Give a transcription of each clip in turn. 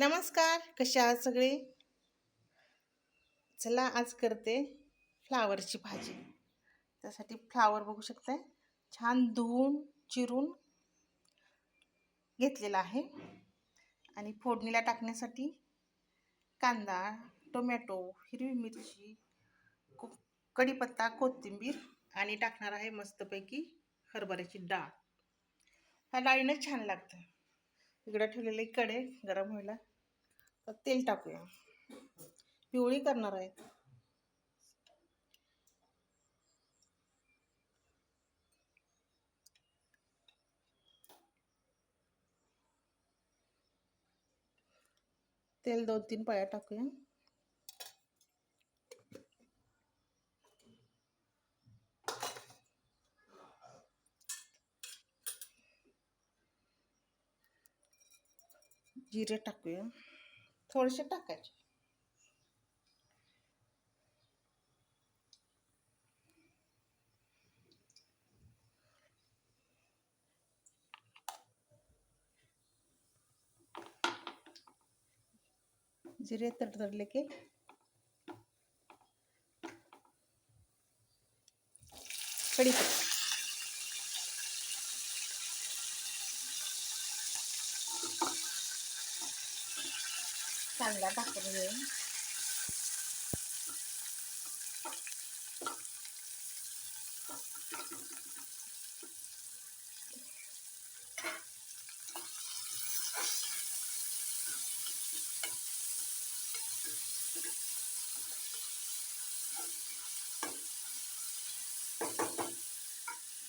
नमस्कार कसे आहात सगळे? चला आज करते फ्लावरची भाजी. त्यासाठी फ्लावर बघू शकताय. छान धुवून चिरून घेतलेला आहे. आणि फोडणीला टाकण्यासाठी कांदा टोमॅटो हिरवी मिरची को कढीपत्ता कोथिंबीर आणि टाकणार आहे मस्तपैकी हरभऱ्याची डाळ. ह्या डाळीनं छान लागतं. इकडं ठेवलेले कडे गरम व्हायला. तर तेल टाकूया. पिवळी करणार आहे. तेल दोन तीन पाया टाकूया. जिरे टाकूया. थोडेसे टाकायचे. जिरे तडतडले की. कढीपत्ता. चांगला टाकून घेऊ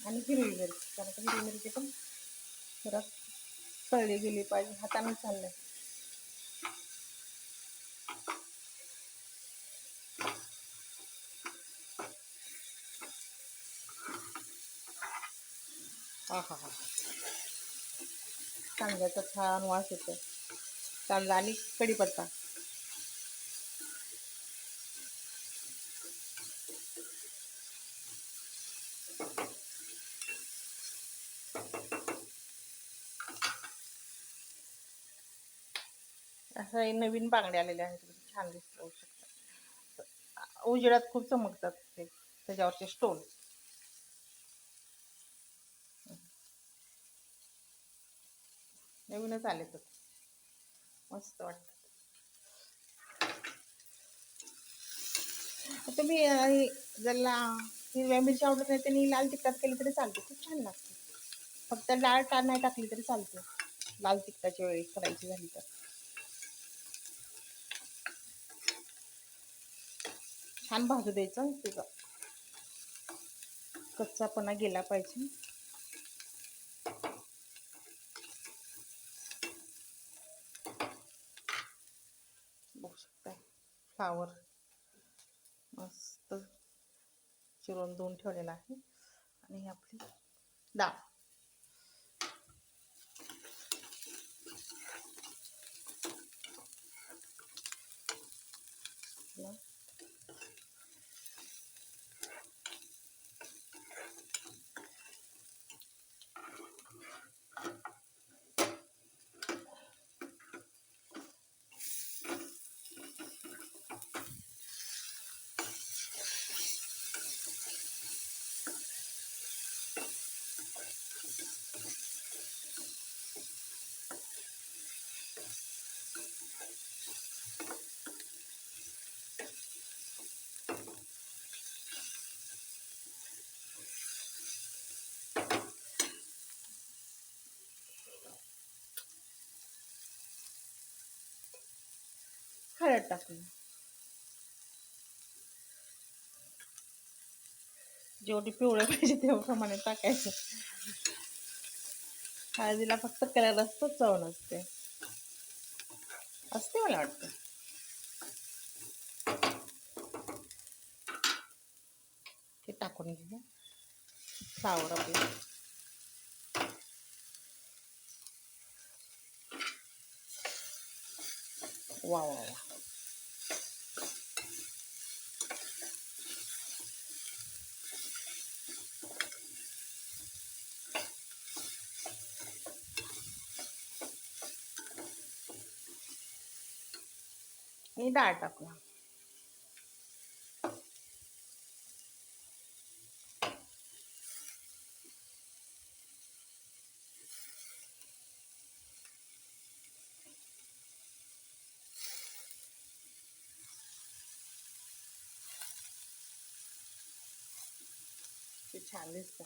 आणि हिरवी मिरची कारण का हिरवी मिरची पण जरा तळली गेली पाहिजे हाताने चाललंय हा हा हा कांद्याचा छान वास येतो. कांदा आणि कढीपत्ता. असं हे नवीन बांगड्या आलेल्या आहेत. छान दिसत शकतात उजेडात खूप चमकतात ते. त्याच्यावरचे स्टोन नवीनच आले तर मस्त वाटत तुम्ही ज्याला हिरव्या मिरची आवडत नाही त्यांनी लाल तिखटात केली तरी चालते. खूप छान लागते. फक्त डाळ टाळ नाही टाकली तरी चालते. लाल तिखटाची वेळी करायची झाली तर. छान भाजू द्यायचं तुझा कच्चापणा गेला पाहिजे. बघू शकता फ्लावर मस्त चिरून धुवून ठेवलेला आहे. आणि आपली डाळ. हळद टाकूया जेवढी पिवळं पाहिजे तेवढ्याप्रमाणे टाकायचं. हळदीला फक्त कलर असतो चव नसते. असते मला वाटतं. ते टाकून घेऊया फ्लावर आपले वा वा वा. आणि डाळ टाकूया. छान दिसतं.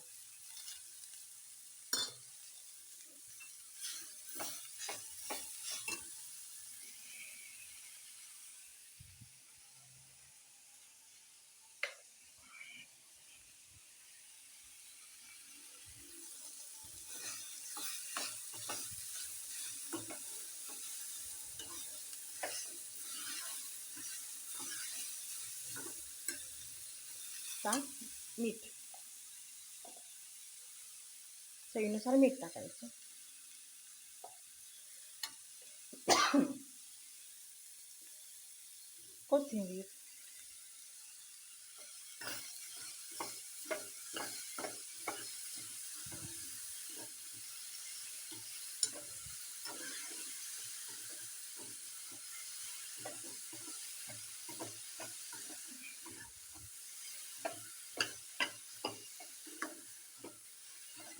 का मीठ चवीनुसार मीठ टाकायचं कोथिंबीर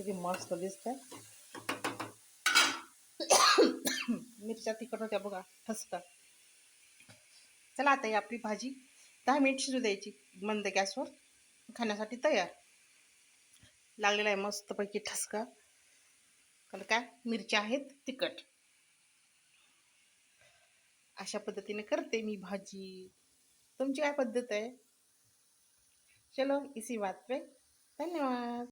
किती मस्त दिसतंय. मिरच्या तिखट होत्या बघा ठसका चला आता ही आपली भाजी. दहा मिनिट शिजू द्यायची मंद गॅसवर. खाण्यासाठी तयार. लागलेला आहे मस्तपैकी ठसका. कारण काय? मिरच्या आहेत तिखट. अशा पद्धतीने करते मी भाजी. तुमची काय पद्धत आहे? चलो इसी बात पे. धन्यवाद.